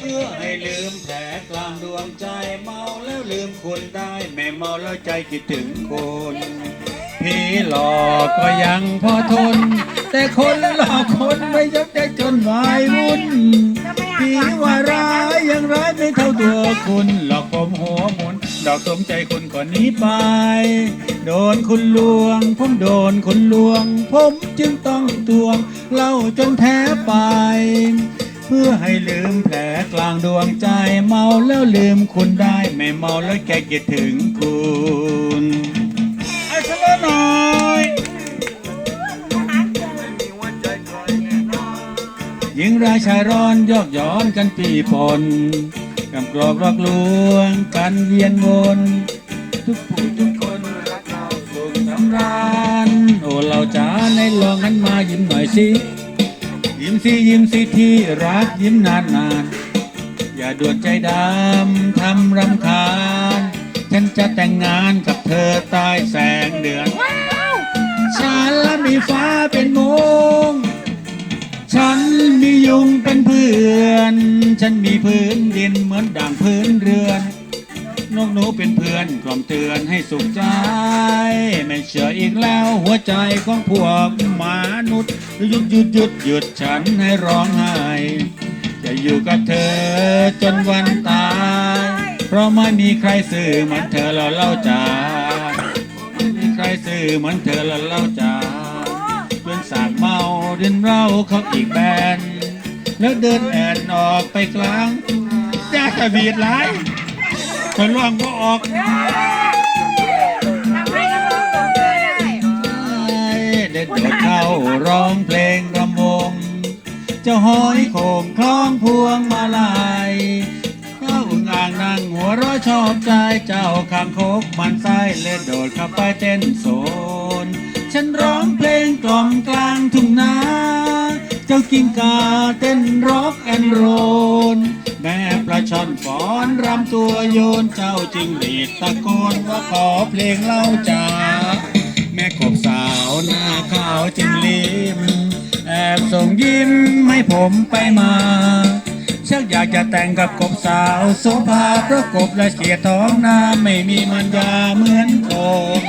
เพื่อให้ลืมแผลกลางดวงใจเมาแล้วลืมคุณได้ไม่เมาแล้วใจคิดถึงคนผีหลอกก็ยังพอทน แต่คนหลอกคนไม่ยกใจจนวายวุ่นผีว่าร้ายยังร้ายไม่เท่าตัวคุณหลอกผมหัวหมุนดอกสมใจคุณก่อนนี้ไป โดนคุณลวง ผมโดนคุณลวง ผมจึงต้องตวงเล่าจนแท้ไปเพื่อให้ลืมแผลกลางดวงใจเมาแล้วลืมคุณได้ ไม่เมาแล้วแกคิดถึงคุณไอ้ชะลอหน่อยหญิงรายชายร้อนยอกย้อนกันปีปนกำกรอกรอกลวงกันเวียนวนทุกผู้ทุกคนรักเราสุขสำราญโอ้เราจ๋าในลองนั้นมายิ้มหน่อยสิ ยิ้มสิยิ้มสิที่รักยิ้มนานนานๆอย่าด่วนใจดำทำรำคาญ ฉันจะแต่งงานกับเธอใต้แสงเดือนฉันและมีฟ้าเป็นโมง ฉันมียุงเป็นเพื่อน ฉันมีพื้นดินเหมือนด่างพื้นเรือน นกหนูเป็นเพื่อนกล่อมเตือนให้สุขใจ ไม่เชื่ออีกแล้วหัวใจของพวกมนุษย์หยุดหยุดหยุดหยุดฉันให้ร้องไห้ จะอยู่กับเธอจนวันตาย เพราะไม่มีใครสื่อเหมือนเธอแล้วเล่าจาไม่มีใครสื่อเหมือนเธอแล้วเล่าจาเพื่อนสากเมาเดินเราเขาอีกแบนแล้วเดินแอนออกไปกลางจ้าตะบีดหลาย คนล่วงก็ออกเด็ดโดดเข้าร้องเพลงรำวง เจ้าห้อยโคงคล้องพวงมาลัยเจ้าอึ่งอ่างนั่งหัวเร้อชอบใจเจ้าคางคกมันไส้เล่นโดดเข้าไปเต้นโซน ฉันร้องเพลงกล่อมกลางทุ่งนา เจ้ากิ้งกาเต้นร็อกแอนโรล แม่ปลาช่อนฟ้อนรำตัวโยนเจ้าจิงหรีดตะโกนว่าขอเพลงเล่าจ๋าแม่กบสาวหน้าขาวจิงลิมแอบส่งยิ้มให้ผมไปมาชักอยากจะแต่งกับกบสาวโสภาเพราะกบและเกียรท้องนาไม่มีมันยาเหมือนกบ